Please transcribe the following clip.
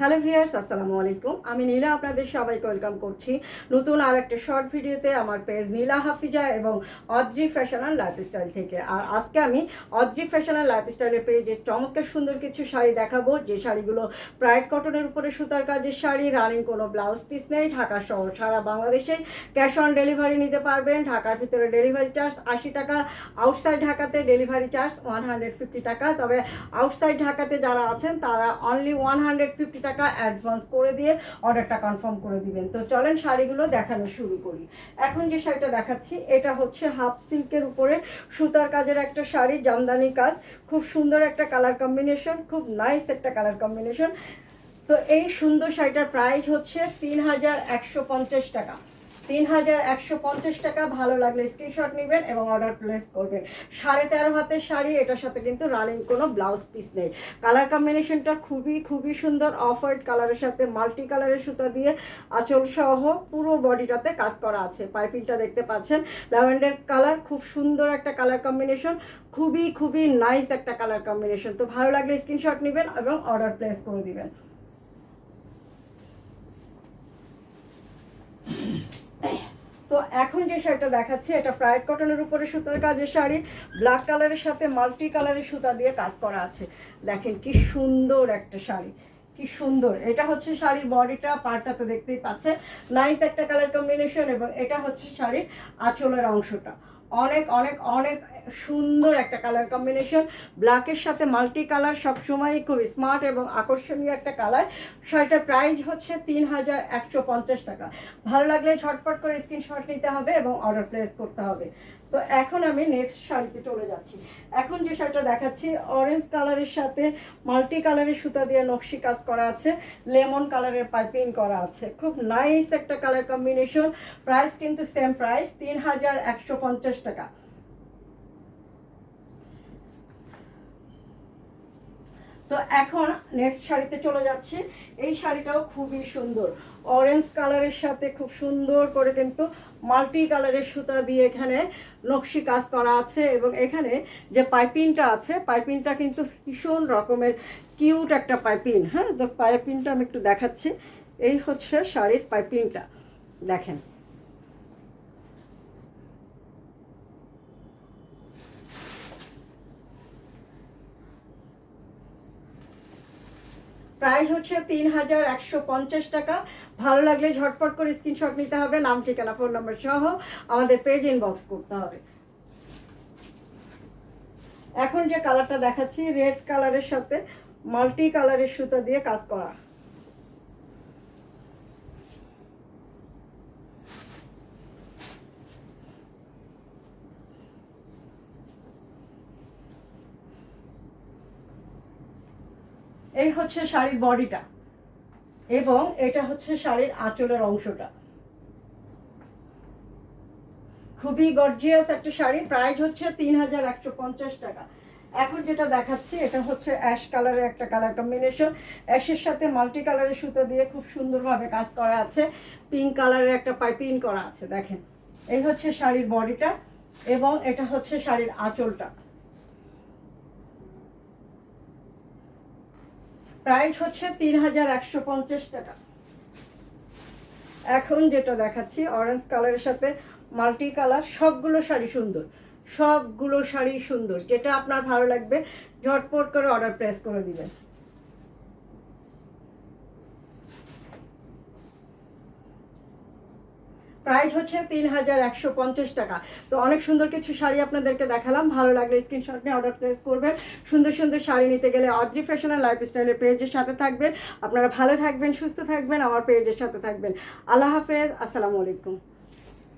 Hello viewers আসসালামু আলাইকুম। আমি নীলা, আপনাদের সবাইকে ওয়েলকাম করছি নতুন আর একটা শর্ট ভিডিওতে আমার পেজ নীলা হাফিজা এবং অদ্রি ফ্যাশন অ্যান্ড লাইফস্টাইল থেকে। আর আজকে আমি অদ্রি ফ্যাশন অ্যান্ড লাইফস্টাইলের পেজে চমৎকার সুন্দর কিছু শাড়ি দেখাবো। যে শাড়িগুলো প্রাইড কটনের উপরে সুতার কাজের শাড়ি রানিং কোনো ব্লাউজ পিস নেই, ঢাকা সহ সারা বাংলাদেশেই ক্যাশ অন ডেলিভারি নিতে পারবেন। ঢাকার ভিতরে ডেলিভারি চার্জ আশি টাকা আউটসাইড ঢাকাতে delivery charge one hundred fifty টাকা। তবে আউটসাইড ঢাকাতে যারা আছেন, তারা অনলি ওয়ান হান্ড্রেড ফিফটি টাকা অ্যাডভান্স করে দিয়ে অর্ডারটা কনফার্ম করে দিবেন। তো চলেন শাড়িগুলো দেখানো শুরু করি। এখন যে শাড়িটা দেখাচ্ছি, এটা হচ্ছে হাফ সিল্কের উপরে সুতার কাজের একটা শাড়ি জামদানি কাজ। খুব সুন্দর একটা কালার কম্বিনেশন খুব নাইস একটা কালার কম্বিনেশন তো এই সুন্দর শাড়িটার প্রাইস হচ্ছে তিন হাজার একশো পঞ্চাশ টাকা। তিন হাজার একশো পঞ্চাশ টাকা ভালো লাগলে স্ক্রিনশট নেবেন এবং অর্ডার প্লেস করবেন। সাড়ে তেরো হাতের শাড়ি, এটার সাথে কিন্তু রানিং কোনো ব্লাউজ পিস নেই। কালার কম্বিনেশনটা খুবই খুবই সুন্দর অফ হোয়াইট কালারের সাথে মাল্টি কালারের সুতা দিয়ে আঁচল সহ পুরো বডিটাতে কাজ করা আছে। পাইপিংটা দেখতে পাচ্ছেন। ল্যাভেন্ডার কালার খুব সুন্দর একটা কালার কম্বিনেশন খুবই খুবই নাইস একটা কালার কম্বিনেশন তো ভালো লাগলে স্ক্রিনশট নেবেন এবং অর্ডার প্লেস করে দিবেন। তো এখন যে শাড়িটা দেখাচ্ছি, এটা প্রায় কটনের উপরে সুতোর কাজের শাড়ি। ব্ল্যাক কালারের সাথে মাল্টি কালারের সুতা দিয়ে কাজ করা আছে। দেখেন কি সুন্দর একটা শাড়ি। কি সুন্দর। এটা হচ্ছে শাড়ির বডিটা পার্টটা তো দেখতেই পাচ্ছে নাইস একটা কালার কম্বিনেশন এবং এটা হচ্ছে শাড়ির আঁচলের অংশটা। অনেক অনেক অনেক সুন্দর একটা কালার কম্বিনেশন ব্ল্যাকের সাথে মাল্টি কালার সবসময়ই খুব স্মার্ট এবং আকর্ষণীয় একটা কালার শাড়িটার প্রাইস হচ্ছে তিন হাজার একশো পঞ্চাশ টাকা। ভালো লাগলে ঝটপট করে স্ক্রিনশট নিতে হবে এবং অর্ডার প্লেস করতে হবে। তো এখন আমি নেক্সট শাড়িতে চলে যাচ্ছি। এখন যে শাড়িটা দেখাচ্ছি অরেঞ্জ কালারের সাথে মাল্টি কালারের সুতা দিয়ে নকশি কাজ করা আছে লেমন কালারের পাইপিং করা আছে। খুব নাইস একটা কালার কম্বিনেশন প্রাইস কিন্তু সেম প্রাইস তিন হাজার একশো পঞ্চাশ টাকা। তো এখন নেক্সট শাড়িতে চলে যাচ্ছি। এই শাড়িটাও খুবই সুন্দর। অরেঞ্জ কালারের সাথে খুব সুন্দর করে কিন্তু মাল্টি কালারের সুতা দিয়ে এখানে নকশি কাজ করা আছে এবং এখানে যে পাইপিংটা আছে পাইপিংটা কিন্তু ভীষণ রকমের কিউট একটা পাইপিং হ্যাঁ তো পাইপিংটা আমি একটু দেখাচ্ছি। এই হচ্ছে শাড়ির পাইপিংটা দেখেন। প্রাইস হচ্ছে তিন হাজার একশো পঞ্চাশ টাকা। ভালো লাগলে ঝটপট করে স্ক্রিনশট নিতে হবে, নাম, ঠিকানা ফোন নম্বর সহ আমাদের পেজ ইনবক্স করতে হবে। এখন যে কালারটা দেখাচ্ছি রেড কালারের সাথে মাল্টি কালারের সুতা দিয়ে কাজ করা। এই হচ্ছে শাড়ির বডিটা এবং এটা হচ্ছে শাড়ির আঁচলের অংশটা। খুবই গর্জিয়াস একটা শাড়ি প্রাইস হচ্ছে তিন হাজার একশো পঞ্চাশ টাকা। এখন যেটা দেখাচ্ছি, এটা হচ্ছে অ্যাশ কালারের একটা কালার কম্বিনেশন অ্যাশের সাথে মাল্টি কালারের সুতো দিয়ে খুব সুন্দরভাবে কাজ করা আছে। পিঙ্ক কালারের একটা পাইপিং করা আছে, দেখেন। এই হচ্ছে শাড়ির বডিটা এবং এটা হচ্ছে শাড়ির আঁচলটা। প্রাইস হচ্ছে তিন হাজার একশো পঞ্চাশ টাকা। এখন যেটা দেখাচ্ছি অরেঞ্জ কালারের সাথে মাল্টি কালার সবগুলো শাড়ি সুন্দর। সবগুলো শাড়ি সুন্দর, যেটা আপনার ভালো লাগবে, ঝটপট করে অর্ডার প্রেস করে দিবেন। প্রাইস হচ্ছে তিন হাজার একশো পঞ্চাশ টাকা। তো অনেক সুন্দর কিছু শাড়ি আপনাদেরকে দেখালাম। ভালো লাগলে স্ক্রিনশট নিয়ে অর্ডার প্লেস করবেন। সুন্দর সুন্দর শাড়ি নিতে গেলে অদ্রি ফ্যাশন অ্যান্ড লাইফস্টাইলের পেজের সাথে থাকবেন। আপনারা ভালো থাকবেন, সুস্থ থাকবেন, আমার পেজের সাথে থাকবেন। আল্লাহ হাফেজ, আসসালামু আলাইকুম।